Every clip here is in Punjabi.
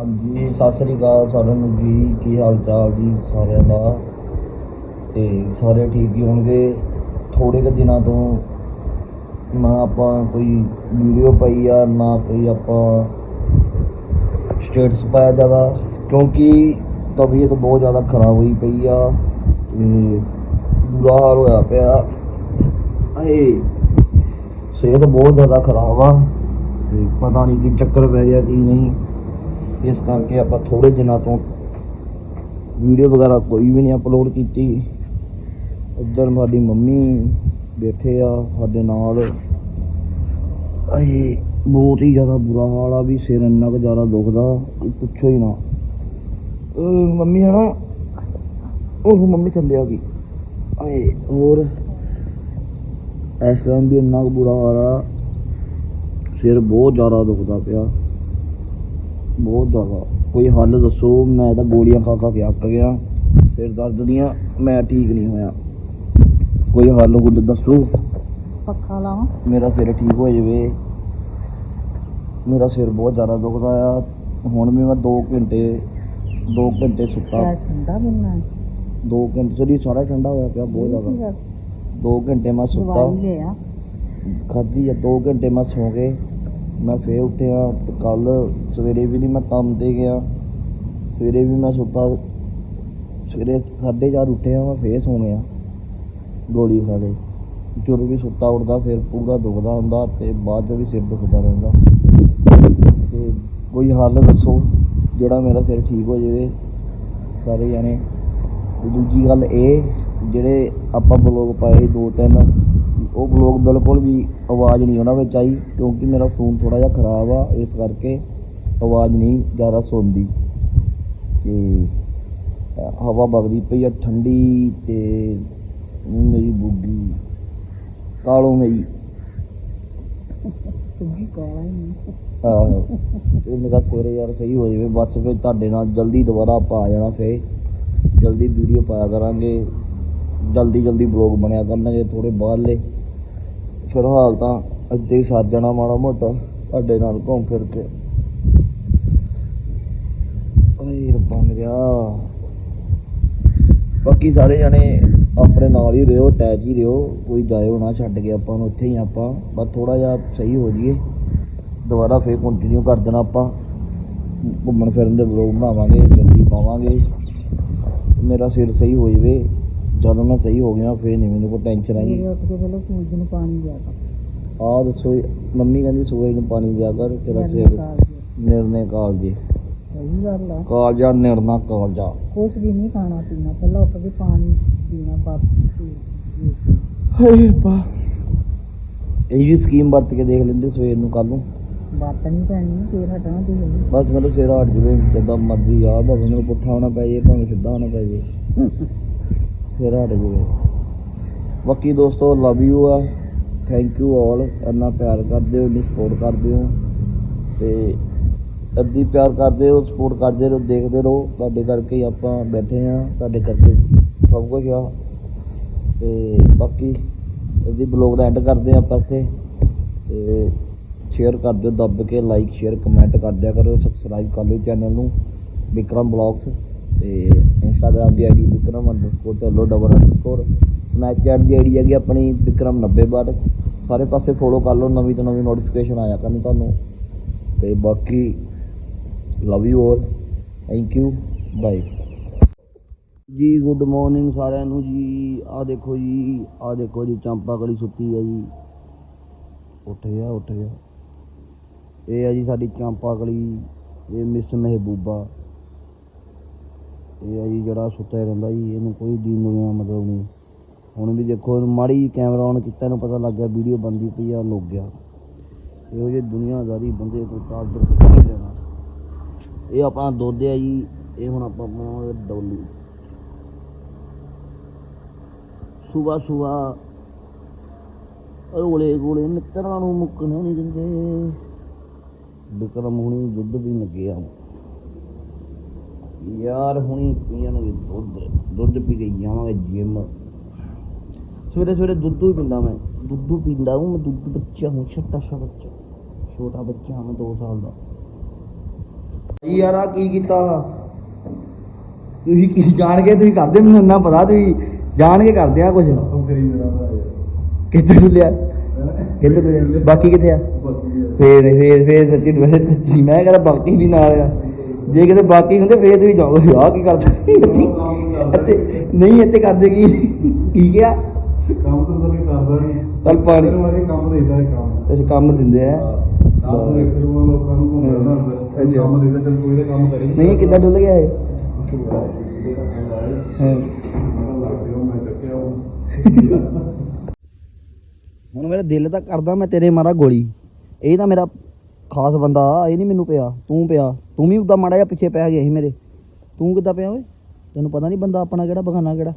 ਹਾਂਜੀ, ਸਤਿ ਸ੍ਰੀ ਅਕਾਲ ਸਾਰਿਆਂ ਨੂੰ ਜੀ, ਕੀ ਹਾਲ ਚਾਲ ਜੀ ਸਾਰਿਆਂ ਦਾ? ਤੇ ਸਾਰੇ ਠੀਕ ਹੀ ਹੋਣਗੇ। ਥੋੜੇ ਕੁ ਦਿਨਾਂ ਤੋਂ ਨਾ ਆਪਾਂ ਕੋਈ ਵੀਡੀਓ ਪਾਈ ਆ, ਨਾ ਕੋਈ ਆਪਾਂ ਸਟੇਟਸ ਪਾਇਆ ਜ਼ਿਆਦਾ, ਕਿਉਂਕਿ ਤਬੀਅਤ ਬਹੁਤ ਜ਼ਿਆਦਾ ਖਰਾਬ ਹੋਈ ਪਈ ਆ ਤੇ ਬੁਰਾ ਹਾਲ ਹੋਇਆ ਪਿਆ। ਏ ਸਿਹਤ ਬਹੁਤ ਜ਼ਿਆਦਾ ਖਰਾਬ ਆ ਤੇ ਪਤਾ ਨਹੀਂ ਕੀ ਚੱਕਰ ਪੈ ਗਿਆ ਕੀ ਨਹੀਂ। ਇਸ ਕਰਕੇ ਆਪਾਂ ਥੋੜੇ ਦਿਨਾਂ ਤੋਂ ਵੀਡੀਓ ਵਗੈਰਾ ਕੋਈ ਵੀ ਨਹੀਂ ਅਪਲੋਡ ਕੀਤੀ। ਇੱਧਰ ਸਾਡੀ ਮੰਮੀ ਬੈਠੇ ਆ, ਸਾਡੇ ਨਾਲ। ਅਏ ਬਹੁਤ ਹੀ ਜ਼ਿਆਦਾ ਬੁਰਾ ਹਾਲ ਆ ਵੀ ਸਿਰ ਇੰਨਾ ਕੁ ਜ਼ਿਆਦਾ ਦੁਖਦਾ ਕਿ ਪੁੱਛੋ ਹੀ ਨਾ। ਮੰਮੀ ਹੈ ਨਾ, ਉਹ ਮੰਮੀ ਥੱਲੇ ਆ ਗਈ। ਆਏ ਹੋਰ, ਇਸ ਟਾਈਮ ਵੀ ਇੰਨਾ ਕੁ ਬੁਰਾ ਹਾਲ ਆ, ਸਿਰ ਬਹੁਤ ਜ਼ਿਆਦਾ ਦੁਖਦਾ ਪਿਆ। ਬਹੁਤ ਜ਼ਿਆਦਾ। ਕੋਈ ਹੱਲ ਦੱਸੋ ਮੈਂ ਤਾਂ ਗੋਲੀਆਂ ਖਾ ਖਾ ਕੇ ਅੱਕ ਗਿਆ। ਸਿਰ ਦਰਦ ਦੀਆਂ ਮੈਂ ਠੀਕ ਨਹੀਂ ਹੋਇਆ। ਕੋਈ ਹੱਲ ਹੁੱਲ ਦੱਸੋ? ਪੱਖਾ ਲਾਵਾਂ। ਮੇਰਾ ਸਿਰ ਠੀਕ ਹੋ ਜਾਵੇ। ਮੇਰਾ ਸਿਰ ਬਹੁਤ ਜ਼ਿਆਦਾ ਦੁਖਦਾ ਆ। ਹੁਣ ਵੀ ਮੈਂ 2 ਘੰਟੇ 2 ਘੰਟੇ ਸੁੱਤਾ। ਠੰਡਾ 2 ਘੰਟੇ ਸਰੀ ਸਾਰਾ ਠੰਡਾ ਹੋਇਆ ਪਿਆ ਬਹੁਤ ਜ਼ਿਆਦਾ। 2 ਘੰਟੇ ਮੈਂ ਸੁੱਤਾ। ਦਵਾਈ ਲਿਆ ਖਾਧੀ ਆ 2 ਘੰਟੇ ਮੈਂ ਸੌਂ ਗਏ। ਮੈਂ ਫਿਰ ਉੱਠਿਆ, ਤੇ ਕੱਲ ਸਵੇਰੇ ਵੀ ਨਹੀਂ ਮੈਂ ਕੰਮ ਤੇ ਗਿਆ। ਸਵੇਰੇ ਵੀ ਮੈਂ ਸੁੱਤਾ, ਸਵੇਰੇ 4:30 ਉੱਠਿਆ ਮੈਂ ਫੇਰ ਸੌਂ ਗਿਆ। ਗੋਲੀ ਖਾ ਲਈ ਜਦੋਂ ਵੀ ਸੁੱਤਾ ਉੱਠਦਾ, ਸਿਰ ਪੂਰਾ ਦੁਖਦਾ ਹੁੰਦਾ ਤੇ ਬਾਅਦ ਚੋਂ ਵੀ ਸਿਰ ਦੁਖਦਾ ਰਹਿੰਦਾ। ਤੇ ਕੋਈ ਹੱਲ ਦੱਸੋ, ਜਿਹੜਾ ਮੇਰਾ ਸਿਰ ਠੀਕ ਹੋ ਜਾਵੇ? ਸਾਰੇ ਜਾਣੇ। ਤੇ ਦੂਜੀ ਗੱਲ ਇਹ, ਜਿਹੜੇ ਆਪਾਂ ਬਲੌਗ ਪਾਏ ਦੋ ਤਿੰਨ ਉਹ ਬਲੌਗ ਬਿਲਕੁਲ ਵੀ ਆਵਾਜ਼ ਨਹੀਂ ਉਹਨਾਂ ਵਿੱਚ ਆਈ ਕਿਉਂਕਿ ਮੇਰਾ ਫੋਨ ਥੋੜਾ ਜਿਹਾ ਖਰਾਬ ਆ ਇਸ ਕਰਕੇ ਆਵਾਜ਼ ਨਹੀਂ ਜ਼ਿਆਦਾ ਸੁਣਦੀ। ਤੇ ਹਵਾ ਵਗਦੀ ਪਈ ਆ ਠੰਡੀ ਤੇ ਮੇਰੀ ਬੁੱਗੀ ਕਾਲੋ ਮੇਰੀ। ਤੂੰ ਵੀ ਕਾਲਾ ਹੀ ਨਹੀਂ। ਆਹੋ ਤੇ ਮੇਰਾ ਸਿਰ ਯਾਰ ਸਹੀ ਹੋ ਜਾਵੇ ਬਸ ਫਿਰ ਤੁਹਾਡੇ ਨਾਲ ਜਲਦੀ ਦੁਬਾਰਾ ਆਪਾਂ ਆ ਜਾਣਾ ਫੇਰ। ਜਲਦੀ ਵੀਡੀਓ ਪਾਇਆ ਕਰਾਂਗੇ ਜਲਦੀ ਜਲਦੀ ਬਲੌਗ ਬਣਿਆ ਕਰਨਗੇ ਥੋੜੇ ਬਾਹਰਲੇ। ਫਿਲਹਾਲ ਤਾਂ ਅੱਧੇ ਹੀ ਸਰ ਜਾਣਾ ਮਾੜਾ ਮੋਟਾ, ਤੁਹਾਡੇ ਨਾਲ ਘੁੰਮ ਫਿਰ ਕੇ। ਓਏ ਰੱਬਾ ਮੇਰਿਆ। ਬਾਕੀ ਸਾਰੇ ਜਣੇ ਆਪਣੇ ਨਾਲ ਹੀ ਰਿਓ ਅਟੈਚ ਹੀ ਰਿਓ, ਕੋਈ ਜਾਇਓ ਨਾ, ਛੱਡ ਕੇ ਆਪਾਂ ਨੂੰ ਉੱਥੇ ਹੀ ਆਪਾਂ। ਬਸ ਥੋੜਾ ਜਿਹਾ ਸਹੀ ਹੋ ਜਾਈਏ। ਦੁਬਾਰਾ ਫੇਰ ਕੰਟੀਨਿਊ ਕਰ ਦੇਣਾ ਆਪਾਂ। ਘੁੰਮਣ ਫਿਰਨ ਦੇ ਵਲੋਗ ਬਣਾਵਾਂਗੇ, ਜਲਦੀ ਪਾਵਾਂਗੇ। ਮੇਰਾ ਸਿਰ ਸਹੀ ਹੋ ਜਾਵੇ। ਜਦੋਂ ਮੈਂ ਸਹੀ ਹੋ ਗਿਆ ਫੇਰ ਨਹੀਂ ਮੈਨੂੰ ਕੋਈ ਟੈਨਸ਼ਨ ਆਈ। ਸਵੇਰੇ ਉੱਠ ਕੇ ਪਹਿਲਾਂ ਸੂਰਜ ਨੂੰ ਪਾਣੀ ਦਿਆ ਕਰ। ਆਹ ਦੱਸੋ ਮੰਮੀ ਕਹਿੰਦੀ ਸੂਰਜ ਨੂੰ ਪਾਣੀ ਦਿਆ ਕਰ ਤੇਰਾ ਨਿਰਣੇ ਸਿਰ ਕਾਲ ਜੀ। ਨਿਰਨੇ ਕਾਲਜੇ। ਸਹੀ ਗੱਲ ਆ। ਕਾਲਜਾ ਨਿਰਨਾ ਕਾਲਜਾ। ਕੁਛ ਵੀ ਨਹੀਂ ਖਾਣਾ ਪੀਣਾ ਪਹਿਲਾਂ ਉੱਠ ਕੇ ਪਾਣੀ ਪੀਣਾ ਬਾਅਦ ਹਾਏ ਰੱਬਾ। ਇਹ ਜੀ ਸਕੀਮ ਵਰਤ ਕੇ ਦੇਖ ਲੈਂਦੇ ਸਵੇਰ ਨੂੰ ਕੱਲ ਨੂੰ। ਬਾਤ ਨਹੀਂ ਪੈਣੀ ਫੇਰ ਹਟਣਾ ਤੇ ਹੋਈ ਬਸ ਮੈਨੂੰ ਸਿਰ ਹਟ ਜਵੇ ਜਿੱਦਾਂ ਮਰਜ਼ੀ ਆ ਭਾਵੇਂ ਮੈਨੂੰ ਪੁੱਠਾ ਹੋਣਾ ਪੈ ਜੇ ਭਾਵੇਂ ਸਿੱਧਾ ਹੋਣਾ ਪੈ ਜੇ ਫਿਰ ਹਟ ਜਵੇ ਬਾਕੀ ਦੋਸਤੋ ਲਵ ਯੂ ਆ। ਥੈਂਕ ਯੂ ਆਲ ਇੰਨਾ ਪਿਆਰ ਕਰਦੇ ਹੋ, ਇੰਨੀ ਸਪੋਰਟ ਕਰਦੇ ਹੋ। ਤੇ ਅੱਧੀ ਪਿਆਰ ਕਰਦੇ ਹੋ ਸਪੋਰਟ ਕਰਦੇ ਰਹੋ, ਦੇਖਦੇ ਰਹੋ। ਤੁਹਾਡੇ ਕਰਕੇ ਹੀ ਆਪਾਂ ਬੈਠੇ ਆ ਤੁਹਾਡੇ ਕਰਕੇ ਸਭ ਕੁਝ ਆ। ਤੇ ਬਾਕੀ ਇਹਦੀ ਬਲੌਗ ਦਾ ਐਂਡ ਕਰਦੇ ਆ ਆਪਾਂ ਇੱਥੇ। ਤੇ ਸ਼ੇਅਰ ਕਰ ਦਿਓ, ਦੱਬ ਕੇ ਲਾਈਕ ਸ਼ੇਅਰ ਕਮੈਂਟ ਕਰ ਦਿਆ ਕਰੋ। ਸਬਸਕ੍ਰਾਈਬ ਕਰ ਲਿਓ ਚੈਨਲ ਨੂੰ। ਵਿਕਰਮ ਬਲੌਗਸ ਤੇ ਇੰਸਟਾਗ੍ਰam ਦੀ ID Vikram underscore Dhillon double underscore Snapchat ਦੀ ਆਈਡੀ ਹੈਗੀ ਆਪਣੀ ਵਿਕਰਮ 90 ਸਾਰੇ ਪਾਸੇ ਫੋਲੋ ਕਰ ਲਓ, ਨਵੀਂ ਤੋਂ ਨਵੀਂ ਨੋਟੀਫਿਕੇਸ਼ਨ ਆਇਆ ਕਰਨੀ ਤੁਹਾਨੂੰ। ਤੇ ਬਾਕੀ love you all thank you bye ਜੀ ਗੁੱਡ ਮਾਰਨਿੰਗ ਸਾਰਿਆਂ ਨੂੰ ਜੀ। ਆ ਦੇਖੋ ਜੀ ਆ ਦੇਖੋ ਜੀ, ਚੰਪਾ ਕਲੀ ਸੁੱਤੀ ਹੈ ਜੀ। ਉੱਠ ਗਿਆ ਉੱਠ ਗਿਆ ਇਹ ਆ ਜੀ ਸਾਡੀ ਚੰਪਾ ਕਲੀ ਇਹ ਮਿਸ ਮਹਿਬੂਬਾ। ਇਹ ਆ ਜੀ ਜਿਹੜਾ ਸੁੱਤਾ ਰਹਿੰਦਾ ਜੀ, ਇਹਨੂੰ ਕੋਈ ਦੀਨ ਦੁਨੀਆ ਮਤਲਬ ਨਹੀਂ। ਹੁਣ ਵੀ ਦੇਖੋ ਮਾੜੀ ਕੈਮਰਾ ਔਨ ਕੀਤਾ, ਇਹਨੂੰ ਪਤਾ ਲੱਗ ਗਿਆ ਵੀਡੀਓ ਬਣਦੀ ਪਈ ਆ, ਲੁੱਕ ਗਿਆ। ਇਹੋ ਜਿਹੇ ਦੁਨੀਆਦਾਰੀ ਬੰਦੇ ਤੋਂ ਚਾਦਰ ਕੁਝ ਲੈਣਾ। ਇਹ ਆਪਣਾ ਦੁੱਧ ਆ ਜੀ, ਇਹ ਹੁਣ ਆਪਾਂ ਪਾਵਾਂਗੇ ਡੋਲੀ। ਸੁਬਾ ਸੁਬਾ, ਰੋਲੇ ਗੋਲੇ ਮਿੱਤਰਾਂ ਨੂੰ ਮੁੱਕਣੇ ਨਹੀਂ ਦਿੰਦੇ। ਵਿਕਰਮ ਹੁਣੀ ਦੁੱਧ ਵੀ ਲੱਗੇ ਆ ਯਾਰ ਹੁਣੀ ਪੀਣਗੇ ਦੁੱਧ ਦੁੱਧ ਪੀ ਕੇ ਜਾਵਾਂਗੇ ਜਿਮ ਸਵੇਰੇ ਸਵੇਰੇ ਦੁੱਧ ਹੀ ਪੀਂਦਾ ਮੈਂ ਦੁੱਧ ਪੀਂਦਾ ਹੂੰ ਮੈਂ ਦੁੱਧ ਬੱਚਾ ਹੂੰ ਛੋਟਾ ਸਾ ਬੱਚਾ। ਛੋਟਾ ਬੱਚਾ ਹਾਂ ਮੈਂ 2 ਸਾਲ ਦਾ। ਯਾਰ ਆ ਕੀ ਕੀਤਾ? ਤੁਸੀਂ ਕੀ ਜਾਣ ਕੇ ਤੁਸੀਂ ਕਰਦੇ ਮੈਨੂੰ ਇੰਨਾ ਪਤਾ ਤੁਸੀਂ ਜਾਣ ਕੇ ਕਰਦੇ ਆ ਕੁਝ ਉਹ ਕਰੀ ਜਰਾ ਕਿੱਥੇ ਡੁੱਲਿਆ ਕਿੱਥੇ ਡੁੱਲਿਆ ਬਾਕੀ ਕਿੱਥੇ ਆ? ਫੇਰ ਫੇਰ ਫੇਰ ਸੱਚੀ ਮੈਂ ਕਹਿੰਦਾ ਬਾਕੀ ਵੀ ਨਾਲ ਆ। ਜੇ ਕਿਤੇ ਬਾਕੀ ਹੁੰਦੇ ਫੇਰ ਤੁਸੀਂ ਜਾਓਗੇ। ਆ ਕੀ ਕਰਦਾ? ਇੱਥੇ ਨਹੀਂ ਇੱਥੇ ਕਰਦੇ ਕੀ? ਕੀ ਕਿਹਾ? ਕੰਮ ਤਾਂ ਤਾਂ ਕਰਦਾ ਨਹੀਂ। ਚੱਲ ਪਾਣੀ। ਕੰਮ ਦੇਦਾ ਹੈ ਕੰਮ। ਅਸੀਂ ਕੰਮ ਦਿੰਦੇ ਆ। ਆਪ ਨੂੰ ਐਕਸਰ ਨੂੰ ਲੋਕਾਂ ਨੂੰ ਘੁੰਮਦਾ ਹੁੰਦਾ। ਅੱਛਾ। ਕੰਮ ਦੇਦਾ ਚੱਲ ਕੋਈ ਤਾਂ ਕੰਮ ਕਰੀ। ਨਹੀਂ ਕਿੱਦਾਂ ਡੁੱਲ ਗਿਆ ਇਹ? ਹੁਣ ਮੇਰਾ ਦਿਲ ਤਾਂ ਕਰਦਾ ਮੈਂ ਤੇਰੇ ਮਾਰਾ ਗੋਲੀ। ਇਹ ਤਾਂ ਮੇਰਾ ਖਾਸ ਬੰਦਾ ਆ, ਇਹ ਨਹੀਂ ਮੈਨੂੰ ਪਿਆ ਤੂੰ ਪਿਆ ਤੂੰ ਵੀ ਉਦਾਂ ਮਾੜਾ ਜਿਹਾ ਪਿੱਛੇ ਪੈ ਗਿਆ ਸੀ ਮੇਰੇ। ਤੂੰ ਕਿੱਦਾਂ ਪਿਆ ਓਏ? ਤੈਨੂੰ ਪਤਾ ਨਹੀਂ ਬੰਦਾ ਆਪਣਾ ਕਿਹੜਾ ਬਗਾਨਾ ਕਿਹੜਾ।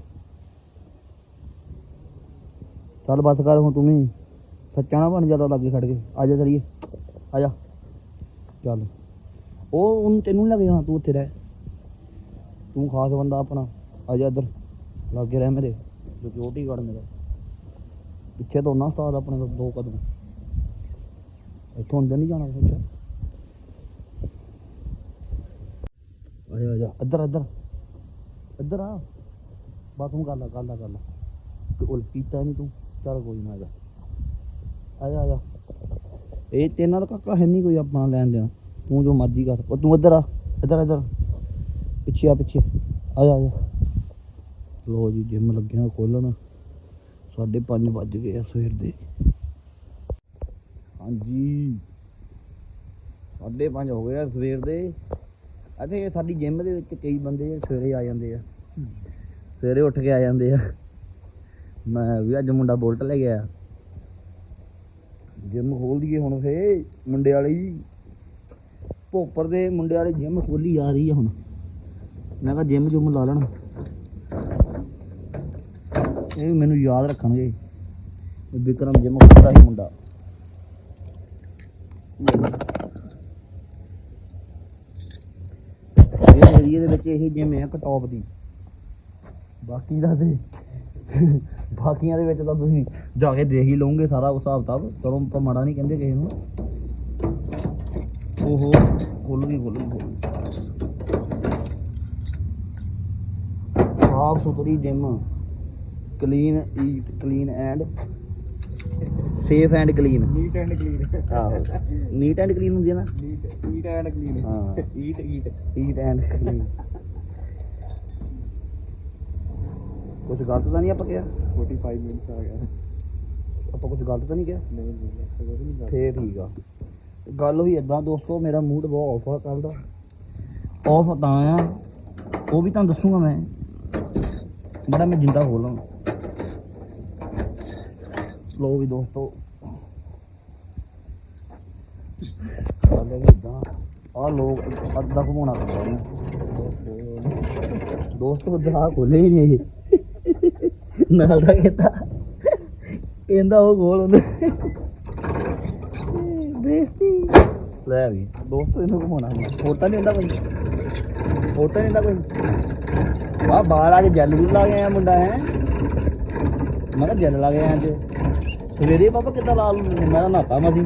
ਚੱਲ ਬਸ ਕਰ ਹੁਣ ਤੂੰ ਵੀ ਸੱਚਾ ਨਾ ਬਣ ਜ਼ਿਆਦਾ ਲੱਗੇ ਖੜ ਕੇ। ਆ ਜਾ ਚਲੀਏ ਆ ਜਾ। ਚੱਲ। ਉਹ ਉਹਨੂੰ ਤੈਨੂੰ ਨੀ ਲੱਗੇ ਹਾਂ ਤੂੰ ਉੱਥੇ ਰਹਿ। ਤੂੰ ਖਾਸ ਬੰਦਾ ਆਪਣਾ ਆ ਜਾ ਇੱਧਰ ਲਾਗੇ ਰਹਿ ਮੇਰੇ ਸਿਕਿਉਰਿਟੀ ਗਾਰਡ ਮੇਰਾ। ਪਿੱਛੇ ਤੋਂ ਨਾ ਉਸਤਾਦ ਆਪਣੇ ਦੋ ਕਦਮ। ਇੱਥੋਂ ਅੰਦਰ ਨਹੀਂ ਜਾਣਾ ਸੋਚਿਆ? ਆ ਜਾ ਆ ਜਾ ਇੱਧਰ ਇੱਧਰ। ਇੱਧਰ ਆ। ਬਸ ਤੂੰ ਗੱਲ ਆ ਗੱਲ ਆ ਗੱਲ ਆ। ਤੇ ਉਲ ਪੀਤਾ ਨਹੀਂ ਤੂੰ। ਚੱਲ ਕੋਈ ਨਾ ਆ ਜਾ ਆ ਜਾ ਆ ਜਾ ਇਹ ਤੇਰੇ ਨਾਲ ਕਾਕਾ ਹੈ ਨਹੀਂ ਕੋਈ ਆਪਣਾ ਲੈਣ ਦੇਣਾ। ਤੂੰ ਜੋ ਮਰਜ਼ੀ ਕਰ। ਉਹ ਤੂੰ ਇੱਧਰ ਆ। ਇੱਧਰ ਇੱਧਰ। ਪਿੱਛੇ ਆ ਪਿੱਛੇ। ਆ ਜਾ ਆ ਜਾ ਲੋ ਜੀ, ਜਿਮ ਲੱਗਿਆ ਖੋਲਣ। ਸਾਢੇ ਪੰਜ ਵੱਜ ਗਏ ਆ ਸਵੇਰ ਦੇ। ਹਾਂਜੀ। ਸਾਢੇ ਪੰਜ ਹੋ ਗਏ ਆ ਸਵੇਰ ਦੇ। ਇੱਥੇ ਸਾਡੀ ਜਿਮ ਦੇ ਵਿੱਚ ਕਈ ਬੰਦੇ ਸਵੇਰੇ ਆ ਜਾਂਦੇ ਆ। ਸਵੇਰੇ ਉੱਠ ਕੇ ਆ ਜਾਂਦੇ ਆ। ਮੈਂ ਵੀ ਅੱਜ ਮੁੰਡਾ ਬੁਲਟ ਲੈ ਗਿਆ। ਜਿਮ ਖੋਲ ਦਈਏ ਹੁਣ ਫੇ ਮੁੰਡੇ ਵਾਲੀ। ਭੋਪਰ ਦੇ ਮੁੰਡੇ ਵਾਲੀ ਜਿਮ ਖੋਲੀ ਆ ਰਹੀ ਆ ਹੁਣ। ਮੈਂ ਕਿਹਾ ਜਿਮ ਜੁਮ ਲਾ ਲੈਣ। ਇਹ ਵੀ ਮੈਨੂੰ ਯਾਦ ਰੱਖਣਗੇ। ਇਹ ਵਿਕਰਮ ਜਿਮ ਖੋਲਦਾ ਸੀ ਮੁੰਡਾ। ਇਹ ਏਰੀਏ ਦੇ ਵਿੱਚ ਇਹੀ ਜਿਮ ਹੈ ਕਟੌਪ ਦੀ। ਬਾਕੀ ਦਾ ਤੇ ਬਾਕੀਆਂ ਦੇ ਵਿੱਚ ਤਾਂ ਤੁਸੀਂ ਜਾ ਕੇ ਦੇਖ ਹੀ ਲਓਗੇ ਸਾਰਾ ਹਿਸਾਬ ਕਿਤਾਬ। ਚਲੋ, ਆਪਾਂ ਮਾੜਾ ਨਹੀਂ ਕਹਿੰਦੇ ਕਿਸੇ ਨੂੰ। ਓਹੋ, ਖੁੱਲ ਗਈ ਖੁੱਲ ਗਈ ਖੁੱਲ ਗਈ। ਸਾਫ਼ ਸੁਥਰੀ gym clean eat clean and safe and clean neat and clean ਆਹੋ ਨੀਟ ਐਂਡ ਕਲੀਨ ਹੁੰਦੀ ਹੈ ਨਾ ਨੀਟ ਈਟ ਐਂਡ ਕਲੀਨ ਹਾਂ eat eat eat and clean ਕੁਝ ਗਲਤ ਤਾਂ ਨਹੀਂ ਆਪਾਂ ਕਿਹਾ 45 ਮਿੰਟਸ ਆ ਗਿਆ ਆਪਾਂ ਕੁਝ ਗਲਤ ਤਾਂ ਨਹੀਂ ਕਿਹਾ ਨਹੀਂ ਨਹੀਂ ਕੁਝ ਨਹੀਂ ਕਰ ਫੇਰ ਠੀਕ ਆ ਗੱਲ ਹੋਈ ਇਦਾਂ ਦੋਸਤੋ ਮੇਰਾ ਮੂਡ ਬਹੁਤ ਆਫ ਆ ਕੱਲ ਦਾ ਆਫ ਤਾਂ ਆ ਉਹ ਵੀ ਤੁਹਾਨੂੰ ਦੱਸੂਗਾ ਮੈਂ ਬੜਾ ਮੈਂ ਜਿੰਦਾ ਹੋ ਲਾਂ ਲੋ ਵੀ ਦੋਸਤੋ। ਚੱਲ ਇਦਾਂ ਆ ਲੋਕ ਅੱਧਾ ਘੁਮਾਉਣਾ ਪੈਂਦਾ ਇਹਨੂੰ। ਦੋਸਤੋ, ਅੱਧਾ ਖੋਲੇ ਹੀ ਨਹੀਂ ਨਾਲ ਦਾ ਕਹਿੰਦਾ ਕਹਿੰਦਾ ਉਹ ਗੋਲ ਉਹਨੇ ਬੇਇੱਜ਼ਤੀ। ਲੈ ਵੀ, ਦੋਸਤੋ, ਇਹਨੂੰ ਘੁਮਾਉਣਾ ਨਹੀਂ ਫੋਟਾ ਨਹੀਂ ਹੁੰਦਾ ਕੋਈ। ਫੋਟਾ ਨਹੀਂ ਹੁੰਦਾ ਕੋਈ। ਆ ਬਾਹਰ ਆ ਕੇ ਜੈਲ ਵੀ ਲਾ ਕੇ ਮੁੰਡਾ, ਹੈ। ਮੈਂ ਕਿਹਾ ਜੈਲ ਲਾ ਕੇ ਅੱਜ। ਸਵੇਰੇ ਬਾਬਾ ਕਿੱਦਾਂ ਲਾਲ ਮੈਂ ਤਾਂ ਨਹਾਤਾ ਸੀ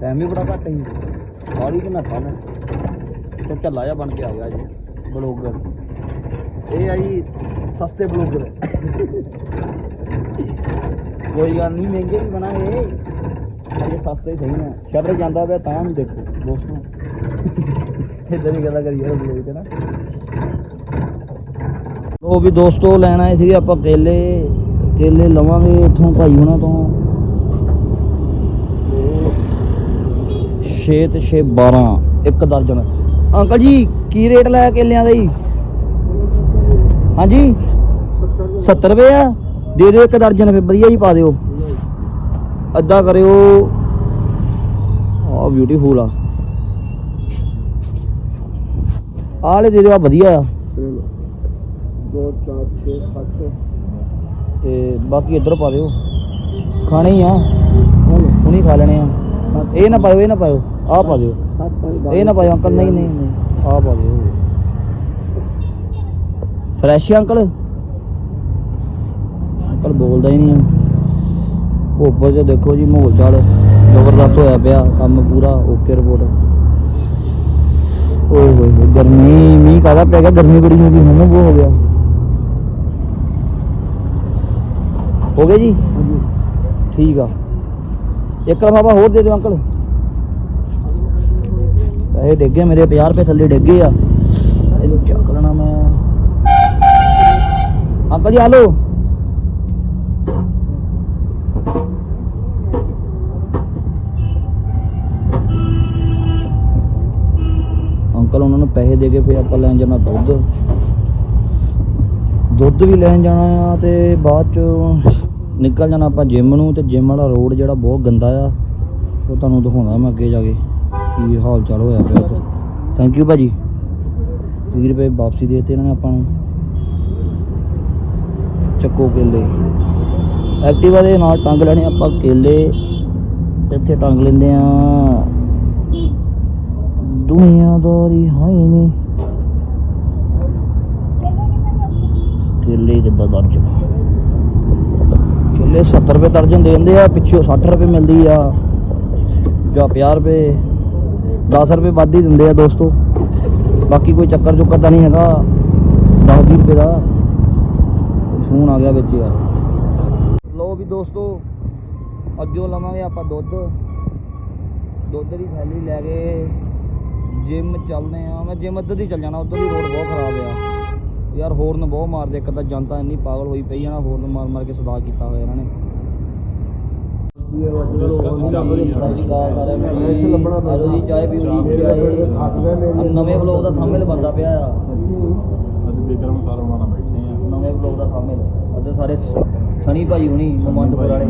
ਟਾਈਮ ਵੀ ਬੜਾ ਘੱਟ ਸੀ। ਬਾਹਲੀ ਕਿ ਨਹਾਤਾ ਮੈਂ। ਤੇ ਝੱਲਾ ਜਿਹਾ ਬਣ ਕੇ ਆ ਗਿਆ ਜੀ, ਬਲੌਗਰ। ਇਹ ਆ ਜੀ ਸਸਤੇ ਬਲੌਗਰ। ਕੋਈ ਗੱਲ ਨਹੀਂ, ਮਹਿੰਗੇ ਵੀ ਬਣਾਂਗੇ। ਅਜੇ ਸਸਤੇ ਸਹੀ ਨੇ। ਸ਼ਟਰ ਜਾਂਦਾ ਪਿਆ ਤਾਂ ਨੂੰ ਦੇਖੋ, ਦੋਸਤੋ। ਇਦਾਂ ਵੀ ਗੱਲਾਂ ਕਰੀ ਯਾਰ ਬਲੌਗ ਤੇ ਨਾ। ਉਹ ਵੀ ਦੋਸਤੋ, ਲੈਣ ਆਏ ਸੀ ਆਪਾਂ ਕੇਲੇ। ਕੇਲੇ ਲਵਾਂਗੇ ਇੱਥੋਂ ਭਾਈ ਹੁਣਾਂ ਤੋਂ। 6 ਤੇ 6 12 ਇੱਕ ਦਰਜਨ। ਅੰਕਲ ਜੀ, ਕੀ ਰੇਟ ਲਾਇਆ ਕੇਲਿਆਂ ਦਾ ਜੀ? ਹਾਂਜੀ? 70 ਰੁਪਏ ਆ? ਦੇ ਦਿਓ ਇੱਕ ਦਰਜਨ ਫਿਰ, ਵਧੀਆ ਜੀ ਪਾ ਦਿਓ। ਅੱਧਾ ਕਰਿਓ। ਆ ਬਿਊਟੀਫੁਲ ਆ। ਆਲੇ ਦੇ ਦਿਓ ਆ ਵਧੀਆ ਆ। ਦੋ, ਚਾਰ, ਛੇ, ਸੱਤ। ਤੇ ਬਾਕੀ ਇੱਧਰ ਪਾ ਦਿਓ। ਖਾਣੇ ਹੀ ਆ। ਹੁਣੀ ਖਾ ਲੈਣੇ ਆ। ਇਹ ਨਾ ਪਾਇਓ, ਇਹ ਨਾ ਪਾਇਓ। ਆਹ ਪਾ ਦਿਓ। ਇਹ ਨਾ ਪਾਇਓ, ਅੰਕਲ। ਨਹੀਂ ਨਹੀਂ ਨਹੀਂ। ਆਹ ਪਾ ਦਿਓ। Fresh uncle? ਅੰਕਲ ਬੋਲਦਾ ਹੀ ਨਹੀਂ ਭੋਪਰ ਚ ਦੇਖੋ ਜੀ, ਮਾਹੌਲ ਚਾਲ ਜ਼ਬਰਦਸਤ ਹੋਇਆ ਪਿਆ। ਕੰਮ ਪੂਰਾ ਓਕੇ ਰਿਪੋਰਟ ਓਏ ਹੋਏ ਗਰਮੀ, ਮੀਂਹ ਕਾਹਦਾ ਪੈ ਗਿਆ? ਗਰਮੀ ਬੜੀ ਹੋ ਗਈ, ਹੁਣ ਉਹ ਹੋ ਗਿਆ। ਹੋ ਗਿਆ ਜੀ? ਠੀਕ ਆ। ਇੱਕ ਲਫਾਫਾ ਹੋਰ ਦੇ ਦਿਓ ਅੰਕਲ। ਪੈਸੇ ਡਿੱਗੇ ਮੇਰੇ 50 ਰੁਪਏ ਥੱਲੇ ਡਿੱਗੇ ਆ। ਇਹਨੂੰ ਚੱਕ ਲੈਣਾ ਮੈਂ? ਅੰਕਲ ਜੀ ਹਲੋ ਅੰਕਲ ਉਹਨਾਂ ਨੂੰ ਪੈਸੇ ਦੇ ਕੇ ਫਿਰ ਆਪਾਂ ਲੈਣ ਜਾਣਾ ਦੁੱਧ। ਦੁੱਧ ਵੀ ਲੈਣ ਜਾਣਾ ਆ ਤੇ ਬਾਅਦ ਚ ਨਿਕਲ ਜਾਣਾ ਆਪਾਂ ਜਿਮ ਨੂੰ ਤੇ ਜਿਮ ਵਾਲਾ ਰੋਡ ਜਿਹੜਾ ਬਹੁਤ ਗੰਦਾ ਆ, ਉਹ ਤੁਹਾਨੂੰ ਦਿਖਾਉਂਦਾ ਮੈਂ ਅੱਗੇ ਜਾ ਕੇ ਕੀ ਹਾਲ ਚਾਲ ਹੋਇਆ ਪਿਆ ਉੱਥੇ। ਥੈਂਕ ਯੂ ਭਾਜੀ। 20 ਰੁਪਏ ਵਾਪਸੀ ਦੇ ਦਿੱਤੇ ਇਹਨਾਂ ਨੇ ਆਪਾਂ ਨੂੰ। ਚੱਕੋ ਕੇਲੇ। ਐਕਟਿਵਾ ਦੇ ਨਾਲ ਟੰਗ ਲੈਣੇ ਆਪਾਂ ਕੇਲੇ। ਤੇ ਇੱਥੇ ਟੰਗ ਲੈਂਦੇ ਆ। ਦੁਨੀਆਦਾਰੀ ਹਾਏ ਨੇ ਕੇਲੇ ਕਿੱਦਾਂ ਦਰਜਨ ਕੇਲੇ 70 ਰੁਪਏ ਦਰਜਨ ਦੇ ਦਿੰਦੇ ਆ, ਪਿੱਛੋਂ 60 ਰੁਪਏ ਮਿਲਦੀ ਆ। ਜਾਂ 50 ਰੁਪਏ 10 ਰੁਪਏ ਵੱਧ ਹੀ ਦਿੰਦੇ ਆ ਦੋਸਤੋ। ਬਾਕੀ ਕੋਈ ਚੱਕਰ ਚੁੱਕਰ ਤਾਂ ਨਹੀਂ ਹੈਗਾ। 10 20 ਰੁਪਏ ਦਾ ਫੋਨ ਆ ਗਿਆ ਵਿੱਚ ਯਾਰ। ਲੋ ਵੀ ਦੋਸਤੋ, ਅੱਜੋ ਲਵਾਂਗੇ ਆਪਾਂ ਦੁੱਧ। ਦੁੱਧ ਦੀ ਥੈਲੀ ਲੈ ਕੇ ਜਿਮ ਚੱਲਦੇ ਆ। ਮੈਂ ਜਿਮ ਇੱਧਰ ਦੀ ਚੱਲ ਜਾਣਾ, ਉੱਧਰ ਦੀ ਰੋਡ ਬਹੁਤ ਖਰਾਬ ਆ। ਯਾਰ ਹੋਰਨ ਬਹੁਤ ਮਾਰਦੇ ਇੱਕ ਤਾਂ ਜਨਤਾ ਇੰਨੀ ਪਾਗਲ ਹੋਈ ਪਈ ਆ ਨਾ ਹੋਰਨ ਮਾਰ ਮਾਰ ਕੇ ਸਦਾ ਕੀਤਾ ਹੋਇਆ ਇਹਨਾਂ ਨੇ। ਨਵੇਂ ਬਲੌਗ ਦਾ ਥੰਬਨੇਲ ਬੰਦਾ ਪਿਆ ਆ ਅੱਜ ਵਿਕਰਮ ਸਰ ਨਾਲ ਬੈਠੇ ਆ। ਨਵੇਂ ਬਲੌਗ ਦਾ ਥੰਬਨੇਲ ਅੱਜ ਸਾਰੇ ਸਣੀ ਭਾਜੀ ਹੁਣੀ ਮਮੰਦਪੁਰ ਵਾਲੇ।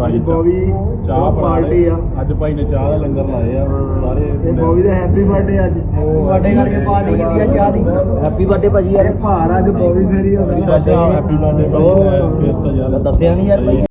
ਭਾਈ ਬੋਵੀ ਚਾਹ ਪਾਰਟੀ ਆ। ਅੱਜ ਭਾਈ ਨੇ ਚਾਹ ਦਾ ਲੰਗਰ ਲਾਏ ਆ ਸਾਰੇ ਇਹ ਬੋਵੀ ਦਾ ਹੈਪੀ ਬਰਥਡੇ ਅੱਜ। ਬਰਥਡੇ ਕਰਕੇ ਪਾਰਟੀ ਕੀਤੀ ਆ ਚਾਹ ਦੀ। ਹੈਪੀ ਬਰਥਡੇ ਭਾਜੀ। ਯਾਰ ਭਾਰ ਅੱਜ ਬੋਵੀ ਫੇਰੀ ਹੋ ਅੱਛਾ ਅੱਛਾ। ਹੈਪੀ ਬਰਥਡੇ ਉਹ ਫਿਰ ਤਾਂ ਯਾਰ ਦੱਸਿਆ ਨਹੀਂ ਯਾਰ ਭਾਈ।